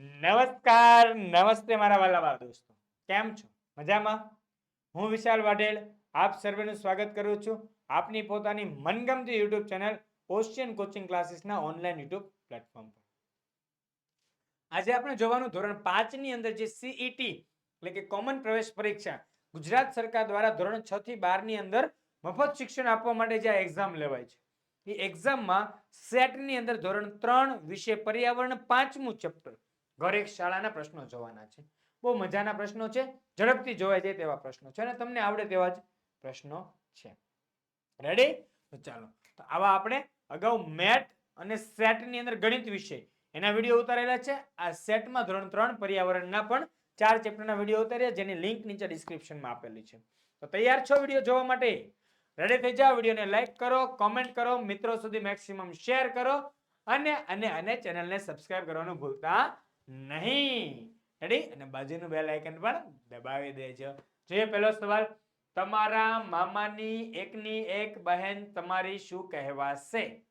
નમસ્કાર, નમસ્તે મારા વાલા વાલા દોસ્તો. કેમ છો? મજામાં? હું વિશાલ વાઢેલ આપ સર્વેનું સ્વાગત કરું છું આપની પોતાની મનગમતી યુટ્યુબ ચેનલ ઓશિયન કોચિંગ ક્લાસીસના ઓનલાઈન યુટ્યુબ પ્લેટફોર્મ પર. આજે આપણે જોવાનું ધોરણ પાંચની અંદર જે સીઈટી એટલે કે કોમન પ્રવેશ પરીક્ષા, ગુજરાત સરકાર દ્વારા ધોરણ છ થી બારની અંદર મફત શિક્ષણ આપવા માટે જે એક્ઝામ લેવાય છે. એ એક્ઝામમાં સેટની અંદર ધોરણ ત્રણ વિશે પર્યાવરણ પાંચમું ચેપ્ટર ઘર શાળાના પ્રશ્નો જોવાના છે. બહુ મજાના પ્રશ્નો છે. ઝડપથી જોવાય જાય તેવા પ્રશ્નો છે અને તમને આવડે તેવા જ પ્રશ્નો છે. રેડી ચાલો. તો આવા આપણે અગાઉ મેટ અને સેટની અંદર ગણિત વિષય એના વીડિયો ઉતારેલા છે. આ સેટમાં ધોરણ ત્રણ પર્યાવરણના પણ ચાર ચેપ્ટરના વીડિયો ઉતાર્યા જેની લિંક નીચે ડિસ્ક્રિપ્શનમાં આપેલી છે. તો તૈયાર છો વીડિયો જોવા માટે? રેડી થઈ જાઓ? વિડીયોને લાઈક કરો કોમેન્ટ કરો, મિત્રો સુધી મેક્સિમમ શેર કરો અને અને અને ચેનલને સબસ્ક્રાઇબ કરવાનું ભૂલતા નહીં. રેડી અને બાજુનું બેલ આઇકન પણ દબાવી દેજો. જોઈએ, પહેલો સવાલ. તમારા મામાની એકની એક બહેન તમારી શું કહેવાશે?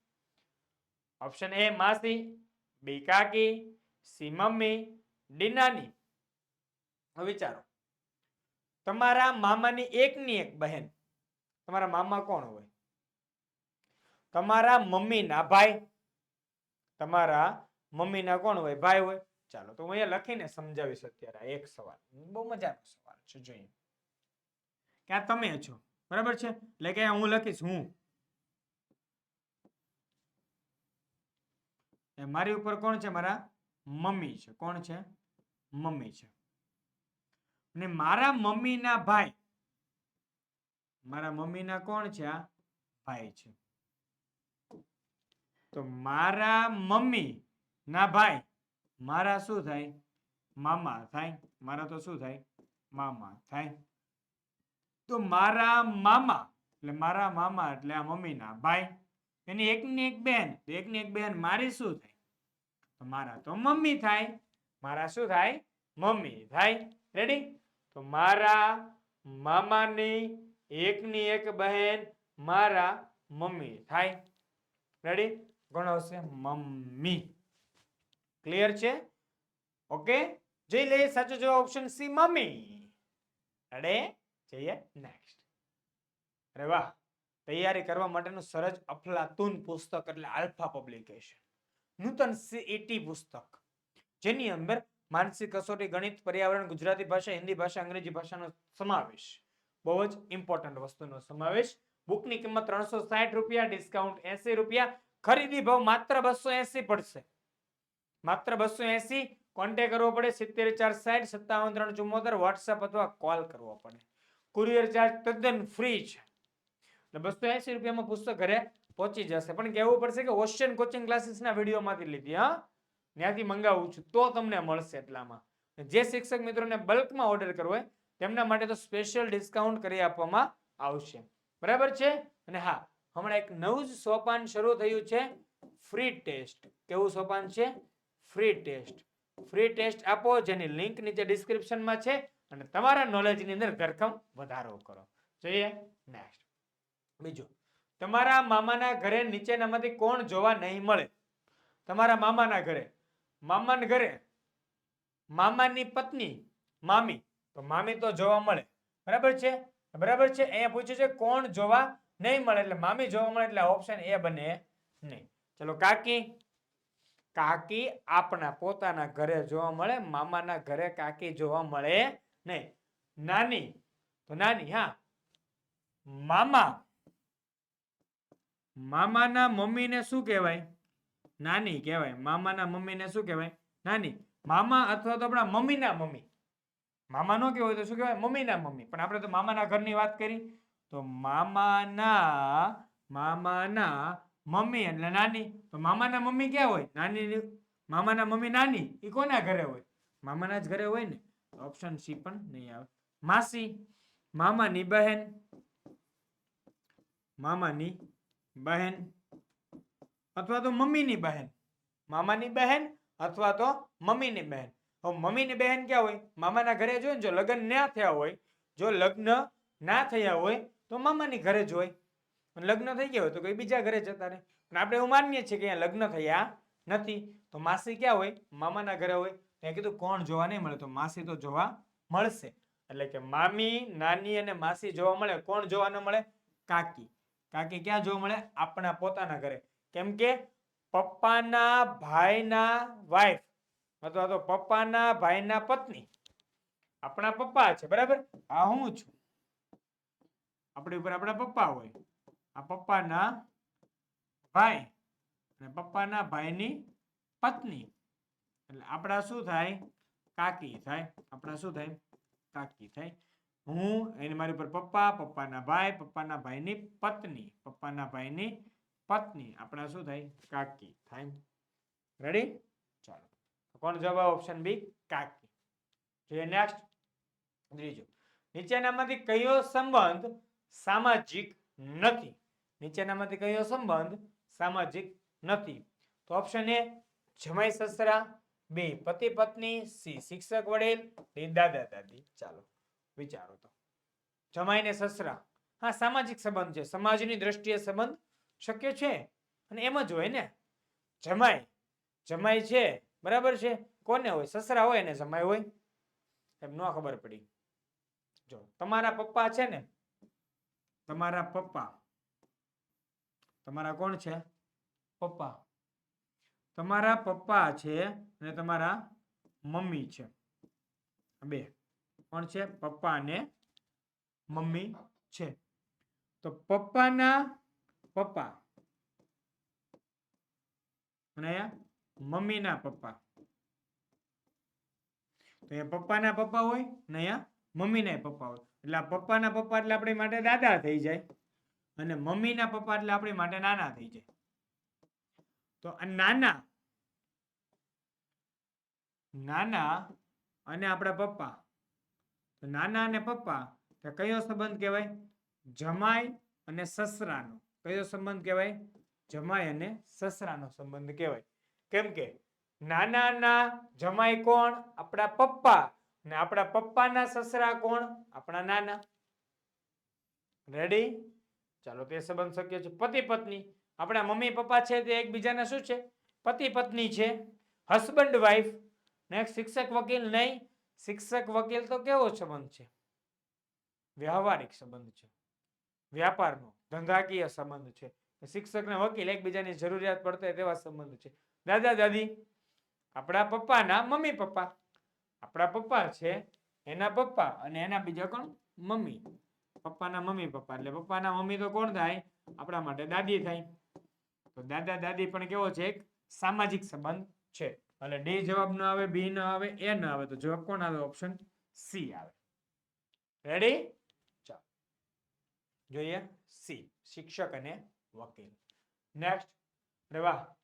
ઓપ્શન એ માસી. બી કાકી. C mummy. ડી નાની. વિચારો. તમારા મામાની એકની એક બહેન તમારા મામા કોણ હોય? તમારા મમ્મીના ભાઈ. તમારા મમ્મીના કોણ હોય? ભાઈ હોય. ચાલો, તો હું અહીંયા લખીને સમજાવીશ અત્યારે એક સવાલ. બહુ મજાનો સવાલ છે જોઈએ કે આ તમે છો, બરાબર છે? એટલે કે હું લખીશ, હું. મારી ઉપર કોણ છે? મારા મમ્મી છે. કોણ છે? મમ્મી છે. અને મારા મમ્મીના ભાઈ, મારા મમ્મીના કોણ છે? આ ભાઈ છે. તો મારા મમ્મી ના ભાઈ મારા શું થાય? મામા થાય. મારા તો શું થાય? મામા થાય. તો મારા મામા, એટલે મારા મામા એટલે આ મમ્મીના ભાઈ, એની એકની એક બેન એકની એક બેન મારી શું થાય? તો મારા તો મમ્મી થાય. મારા શું થાય? મમ્મી થાય. રેડી તો મારા મામાની એકની એક બહેન મારા મમ્મી થાય. રેડી કોણ આવશે? મમ્મી. ક્લિયર છે? ઓકે જઈ લઈએ, સાચો જવાબ ઓપ્શન સી મમ્મી. અડે જઈએ નેક્સ્ટ અરે વાહ. તૈયારી કરવા માટેનું સરસ અફલાતુન પુસ્તક એટલે આલ્ફા પબ્લિકેશન નૂતન સીઈટી પુસ્તક. જેની અંદર માનસિક કસોટી, ગણિત, પર્યાવરણ, ગુજરાતી ભાષા, હિન્દી ભાષા, અંગ્રેજી ભાષાનો સમાવેશ. બહુ જ ઇમ્પોર્ટન્ટ વસ્તુનો સમાવેશ. બુકની કિંમત ત્રણસો સાઠ રૂપિયા ડિસ્કાઉન્ટ એસી રૂપિયા. ખરીદી ભાવ માત્ર બસો એસી પડશે. માત્ર બસો એસી કોન્ટેક્ટ કરવો પડે, સિત્તેર ચાર સાઠ સત્તાવન ત્રણ ચુમ્મોતેર વોટ્સઅપ અથવા કોલ કરવો પડે. કુરિયર ચાર્જ તદ્દન ફ્રી છે. એટલે બસો એસી રૂપિયામાં પુસ્તક ઘરે પહોંચી જશે. પણ કહેવું પડશે કે ઓશિયન કોચિંગ ક્લાસીસના વિડીયોમાંથી લીધી, હા? ત્યાંથી મંગાવું છું, તો તમને મળશે એટલામાં. જે શિક્ષક મિત્રોને બલ્કમાં ઓર્ડર કરવો હોય, તેમના માટે તો સ્પેશિયલ ડિસ્કાઉન્ટ કરી આપવામાં આવશે. બરાબર છે? અને હા, હમણાં એક નવું જ સોપાન શરૂ થયું છે ફ્રી ટેસ્ટ કેવું સોપાન છે? Free test. ફ્રી ટેસ્ટ આપો, જેની લિંક નીચે ડિસ્ક્રિપ્શનમાં છે, અને તમારા નોલેજની અંદર ધરખમ વધારો કરો. જોઈએ નેક્સ્ટ બીજું. તમારા મામાના ઘરે નીચેનામાંથી કોણ જોવા નહીં મળે? તમારા મામાના ઘરે. મામાના ઘરે મામાની પત્ની, મામી. તો મામી તો જોવા મળે. બરાબર છે? બરાબર છે? અહીંયા પૂછ્યું છે, કોણ જોવા નહીં મળે? એટલે મામી જોવા મળે, એટલે ઓપ્શન એ બને નહીં. ચલો, કાકી. કાકી આપણા પોતાના ઘરે જોવા મળે, મામાના ઘરે કાકી જોવા મળે નહીં. નાની, તો નાની, હા. મામા. મામાના મમ્મીને શું કહેવાય? નાની કહેવાય. મામાના મમ્મીને શું કહેવાય? નાની. મામા અથવા તો આપણા મમ્મીના મમ્મી. મામા નો કહેવાય તો શું કહેવાય? મમ્મીના મમ્મી. પણ આપણે તો મામાના ઘરની વાત કરી. તો મામાના મામાના મમ્મી એટલે નાની. તો મામાના મમ્મી ક્યાં હોય? નાની મામાના મમ્મી નાની? એ કોના ઘરે હોય? મામાના જ ઘરે હોય ને? ઓપ્શન સી પણ નહીં આવે. માસી, મામાની બહેન મામાની બહેન અથવા તો મમ્મીની બહેન. મામાની બહેન અથવા તો મમ્મીની બહેન. હવે મમ્મીની બહેન ક્યાં હોય? મામાના ઘરે જ હોય ને? જો લગ્ન ના થયા હોય, જો લગ્ન ના થયા હોય, તો મામાની ઘરે જ હોય. લગ્ન થઈ ગયા હોય તો કોઈ બીજા ઘરે જતા રહે? પણ આપણે એવું માનીએ છીએ કે અહીંયા લગ્ન થયા નથી, તો માસી ક્યાં હોય? મામાના ઘરે હોય. ત્યાં કીધું, કોણ જોવા નહીં મળે? તો માસી તો જોવા મળશે. એટલે કે મામી, નાની અને માસી જોવા મળે. કોણ જોવા ન મળે? કાકી. કાકી ક્યાં જોવા મળે? આપણા પોતાના ઘરે. કેમ કે પપ્પાના ભાઈના વાઈફ અથવા તો પપ્પાના ભાઈના પત્ની આપણા પપ્પા છે, બરાબર? આ હું છું. આપણી ઉપર આપણા પપ્પા હોય. આ પપ્પાના ભાઈ અને પપ્પાના ભાઈની પત્ની. એટલે આપણા શું થાય? કાકી થાય. આપણા શું થાય? કાકી થાય. હું એને મારી ઉપર પપ્પા, પપ્પાના ભાઈ, પપ્પાના ભાઈની પત્ની, પપ્પાના ભાઈની પત્ની. આપણા શું થાય? કાકી થાય. રેડી ચાલો. કોણ જવાબ? ઓપ્શન બી કાકી. જોઈએ નેક્સ્ટ ત્રીજો. નીચેનામાંથી કયો સંબંધ સામાજિક નથી? નીચેનામાંથી કયો સંબંધ સામાજિક નથી. તો ઓપ્શન એ જમાઈ સસરા. બે પતિ પત્ની. સી શિક્ષક વડીલ. ડી દાદા દાદી. ચાલો, વિચારો તો. જમાઈ ને સસરા. હા, સામાજિક સંબંધ છે. સમાજની દ્રષ્ટિએ સંબંધ શક્ય છે. અને એમ જ હોય ને. જમાઈ જમાઈ છે. બરાબર છે? કોને હોય? સસરા હોય ને જમાઈ હોય? એમ ન ખબર પડી. જો, તમારા પપ્પા છે ને? તમારા પપ્પા. તમારા કોણ છે? પપ્પા. તમારા પપ્પા છે અને તમારા મમ્મી છે. બે. કોણ છે? પપ્પા અને મમ્મી છે. તો પપ્પાના પપ્પા. અને મમ્મીના પપ્પા. તો અહીંયા પપ્પાના પપ્પા હોય ને અહીંયા મમ્મીના પપ્પા હોય. એટલે પપ્પાના પપ્પા એટલે આપણી માટે દાદા થઈ જાય. અને મમ્મીના પપ્પા એટલે આપણી માટે નાના થઈ જાય. તો નાના નાના અને આપણા પપ્પા. તો નાના અને પપ્પા, તો કયો સંબંધ કહેવાય? જમાઈ અને સસરાનો. કયો સંબંધ કહેવાય? જમાઈ અને સસરાનો સંબંધ કહેવાય. કેમ કે નાનાના જમાઈ કોણ? આપણા પપ્પા. ને આપણા પપ્પાના સસરા કોણ? આપણા નાના. રેડી ચાલો તે સંબંધ શક્ય છે. પતિ પત્ની. આપણા મમ્મી પપ્પા છે તે એકબીજાના શું છે? પતિ પત્ની છે. હસબન્ડ વાઈફ નેક્સ્ટ શિક્ષક, વકીલ નહીં. શિક્ષક, વકીલ તો કેવો સંબંધ છે? વ્યવહારિક સંબંધ છે. વ્યાપારનો ધંધાકીય સંબંધ છે. શિક્ષક ને વકીલ એકબીજાની જરૂરિયાત પડતે તેવા સંબંધ છે. દાદા, દાદી, આપણા પપ્પાના મમ્મી પપ્પા. આપણા પપ્પા છે, એના પપ્પા અને એના બીજા કોણ? મમ્મી. પપ્પાના મમ્મી પપ્પા. એટલે પપ્પાના મમ્મી તો કોણ થાય? આપણા માટે દાદી થાય. તો દાદા, દાદી પણ કેવો છે એક સામાજિક સંબંધ છે. એટલે ડી જવાબ ન આવે, બી ન આવે, એ ન આવે. તો જવાબ કોણ આવે? ઓપ્શન સી આવે. રેડી ચાલો. જોઈએ. સી. શિક્ષક અને વકીલ. નેક્સ્ટ અરે વાહ.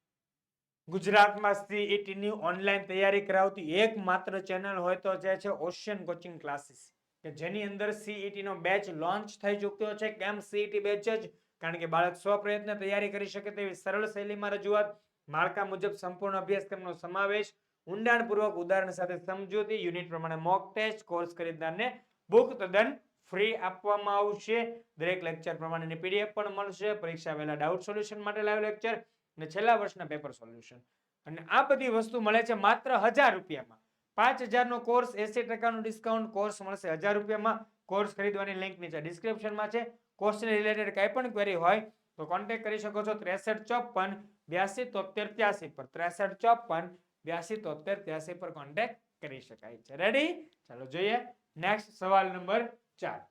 ગુજરાતમાં સીઈટી ની ઓનલાઈન તૈયારી કરાવતી એકમાત્ર ચેનલ હોય તો જે છે ઓશિયન કોચિંગ ક્લાસીસ કે જેની અંદર સીઈટી નો બેચ લોન્ચ થઈ ચૂક્યો છે. કેમ સીઈટી બેચ જ? કારણ કે બાળક સ્વપ્રયત્ન તૈયારી કરી શકે તેવી સરળ શૈલીમાં રજૂઆત. માળખા મુજબ સંપૂર્ણ અભ્યાસક્રમનો સમાવેશ. ઊંડાણપૂર્વક ઉદાહરણ સાથે સમજૂતી. યુનિટ પ્રમાણે મોક ટેસ્ટ કોર્સ ખરીદનારને બુક તદ્દન ફ્રી આપવામાં આવશે. દરેક લેક્ચર પ્રમાણેની પીડીએફ પણ મળશે. પરીક્ષા વહેલા ડાઉટ સોલ્યુશન માટે લાઈવ લેક્ચર અને છેલ્લા વર્ષના પેપર સોલ્યુશન અને આ બધી વસ્તુ મળે છે માત્ર હજાર રૂપિયામાં. પાંચ હજારનો કોર્સ એસી ટકાનું ડિસ્કાઉન્ટ કોર્સ મળશે. હજાર રૂપિયામાં કોર્સ ખરીદવાની લિંક નીચે ડિસ્ક્રિપ્શનમાં છે. કોર્સને રિલેટેડ કંઈ પણ ક્વેરી હોય તો કોન્ટેક કરી શકો છો ત્રેસઠ ચોપન, બ્યાસી તોતેર ત્યાસી પર. ત્રેસઠ ચોપન, બ્યાસી તોતેર ત્યાસી પર કોન્ટેક કરી શકાય છે. રેડી ચાલો જોઈએ. નેક્સ્ટ સવાલ નંબર ચાર.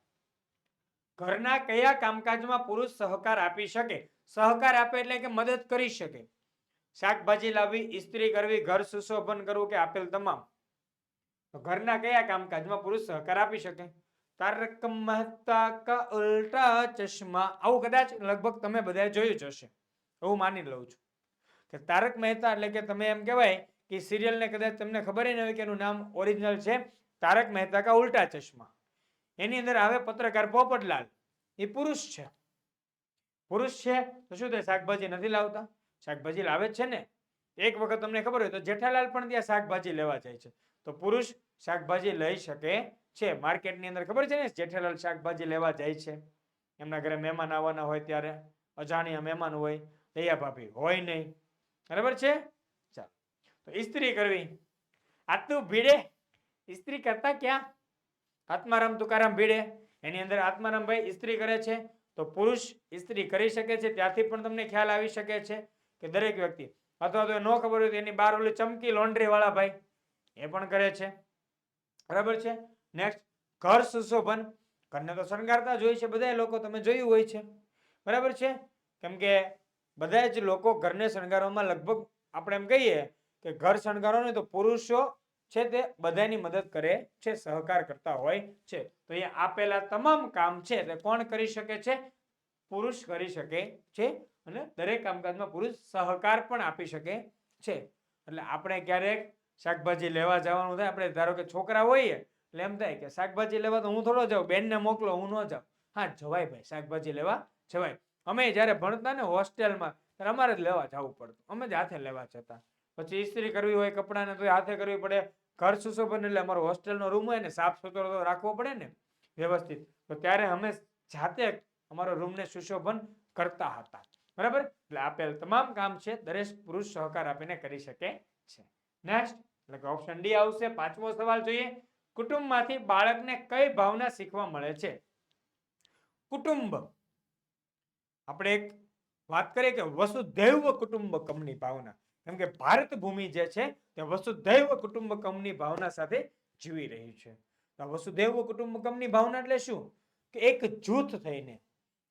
ઘરના કયા કામકાજમાં પુરુષ સહકાર આપી શકે? સહકાર આપે એટલે કે મદદ કરી શકે? શાકભાજી લાવવી, ઇસ્ત્રી કરવી, ઘર સુશોભન કરવું કે આપેલ તમામ? તો ઘરના કયા કામકાજમાં પુરુષ સહકાર આપી શકે? તારક મહેતા કા ઉલ્ટા ચશ્મા? આવું કદાચ લગભગ તમે બધાએ જોયું જ હશે. એવું માની લઉં છું. કે તારક મહેતા એટલે કે તમે એમ કહેવાય કે સિરિયલને કદાચ તમને ખબર ન હોય કે એનું નામ ઓરિજિનલ છે, તારક મહેતા કા ઉલ્ટા ચશ્મા. એની અંદર આવે પત્રકાર પોપટલાલ. એ પુરુષ છે. પુરુષ છે તો શું થાય? શાકભાજી નથી લાવતા? શાકભાજી લાવે જ છે ને? એક વખત તમને ખબર હોય તો જેઠાલાલ પણ ત્યાં શાકભાજી લેવા જાય છે. તો પુરુષ શાકભાજી લઈ શકે છે. માર્કેટની અંદર ખબર છે ને, જેઠાલાલ શાકભાજી લેવા જાય છે. એમના ઘરે મહેમાન આવવાના હોય ત્યારે, અજાણ્યા મહેમાન હોય, દયા ભાભી હોય નહીં. બરાબર છે? ચાલો. તો ઇસ્ત્રી કરવી. આટલું ભીડે? ઇસ્ત્રી કરતા ક્યાં? આત્મારામ તુકારામ ભીડે? એની અંદર આત્મારામભાઈ ઇસ્ત્રી કરે છે. તો પુરુષ ઇસ્ત્રી કરી શકે છે. ત્યાંથી પણ તમને ખ્યાલ આવી શકે છે કે દરેક વ્યક્તિ, અથવા તો ન ખબર હોય તો એની બાર ઓલી ચમકી લોન્ડ્રી વાળા ભાઈ, એ પણ કરે છે. બરાબર છે? નેક્સ્ટ ઘર સુશોભન. ઘરને તો શણગારતા જ છે બધા લોકો, તમે જોયું હોય છે. બરાબર છે? કેમ કે બધા જ લોકો ઘરને શણગારવામાં લગભગ, આપણે એમ કહીએ કે ઘર શણગારો ને તો પુરુષો છે તે બધાની મદદ કરે છે, સહકાર કરતા હોય છે. તો અહીંયા આપેલા તમામ કામ છે તે કોણ કરી શકે છે? પુરુષ કરી શકે છે અને દરેક કામકાજમાં પુરુષ સહકાર પણ આપી શકે છે. એટલે આપણે ક્યારેક શાકભાજી લેવા જવાનું થાય. આપણે ધારો કે છોકરા હોઈએ, એટલે એમ થાય કે શાકભાજી લેવા તો હું થોડો જાઉં, બેનને મોકલો, હું ન જાઉં. હા, જવાય ભાઈ, શાકભાજી લેવા જવાય. અમે જ્યારે ભણતા ને હોસ્ટેલમાં, ત્યારે અમારે જ લેવા જવું પડતું. અમે જ હાથે લેવા જતા. પછી ઇસ્ત્રી કરવી હોય કપડાને તો હાથે કરવી પડે. ઘર સુશોભન એટલે અમારો હોસ્ટેલનો રૂમ હોય ને સાફ સુથરો તો રાખવો પડે ને, વ્યવસ્થિત. તો ત્યારે અમે જાતે અમારો રૂમને સુશોભન કરતા હતા. બરાબર? એટલે આપેલ તમામ કામ છે, દરેક પુરુષ સહકાર આપીને કરી શકે છે. નેક્સ્ટ એટલે કે ઓપ્શન ડી આવશે. પાંચમો સવાલ જોઈએ. કુટુંબમાંથી બાળકને કઈ ભાવના શીખવા મળે છે? કુટુંબ. આપણે એક વાત કરીએ કે વસુધૈવ કુટુંબકમની ભાવના. કેમ કે ભારત ભૂમિ જે છે, તે વસુધૈવ કુટુંબકમની ભાવના સાથે જીવી રહી છે. તો વસુધૈવ કુટુંબકમની ભાવના એટલે શું? કે એક જૂથ થઈને,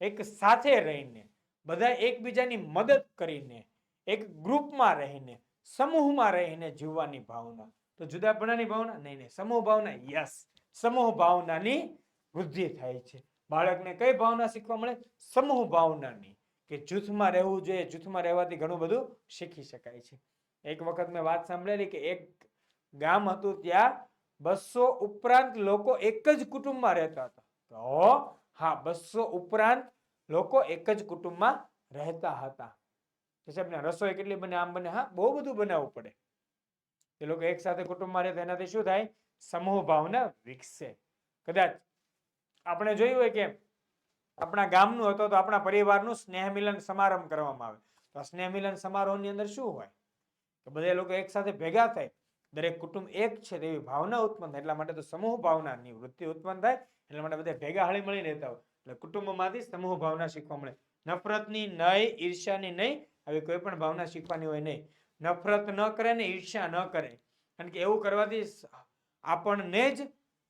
એક સાથે રહીને, બધા એકબીજાની મદદ કરીને, એક ગ્રુપમાં રહીને સમૂહમાં રહીને જીવવાની ભાવના. તો જુદાપણાની ભાવના? નહીં નહીં. સમૂહ ભાવના યસ. સમૂહ ભાવનાની વૃદ્ધિ થાય છે. બાળકને કઈ ભાવના શીખવા મળે? સમૂહ ભાવનાની કે જૂથમાં રહેવું જોઈએ. જૂથમાં રહેવાથી ઘણું બધું શીખી શકાય છે. એક વખત મેં વાત સાંભળેલી કે એક ગામ હતું ત્યાં બસો ઉપરાંત લોકો એક જ કુટુંબમાં રહેતા હતા. તો હા, બસો ઉપરાંત લોકો એક જ કુટુંબમાં રહેતા હતા. રસોઈ કેટલી બને, આમ બને, હા, બહુ બધું બનાવવું પડે. એ લોકો એક સાથે કુટુંબમાં રહે તો એનાથી શું થાય? સમૂહ ભાવના વિકસે. કદાચ આપણે જોયું હોય કે આપણા ગામનું હતો તો આપણા પરિવારનું સ્નેહ મિલન સમારંભ કરવામાં આવે. તો આ સ્નેહ મિલન સમારોહની અંદર શું હોય? કે બધા લોકો એક સાથે ભેગા થાય. દરેક કુટુંબ એક છે તેવી ભાવના ઉત્પન્ન થાય. એટલા માટે તો સમૂહ ભાવનાની વૃત્તિ ઉત્પન્ન થાય. એટલા માટે બધા ભેગા હળી મળી રહેતા હોય. એટલે કુટુંબમાંથી સમૂહ ભાવના શીખવા મળે. નફરતની નહીં ઈર્ષ્યાની નહીં આવી કોઈ પણ ભાવના શીખવાની હોય નહીં. નફરત ન કરે ને ઈર્ષ્યા ન કરે. કારણ કે એવું કરવાથી આપણને જ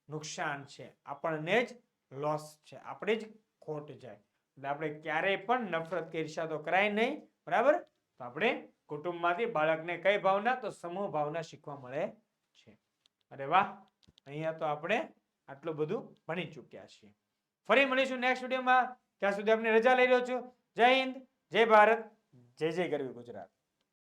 નુકસાન છે. આપણને જ લોસ છે. આપણે જ ખોટ જાય. એટલે આપણે ક્યારેય પણ નફરત કે ઈર્ષ્યા તો કરાય નહીં. બરાબર? તો આપણે કુટુંબમાંથી બાળકને કઈ ભાવના? તો સમૂહ ભાવના શીખવા મળે છે. અરે વાહ! અહીંયા તો આપણે આટલું બધું ભણી ચૂક્યા છીએ. ફરી મળીશું નેક્સ્ટ વિડીયોમાં ત્યાં સુધી આપણે રજા લઈ રહ્યો છું. જય હિન્દ, જય ભારત. જય જય ગરવી ગુજરાત.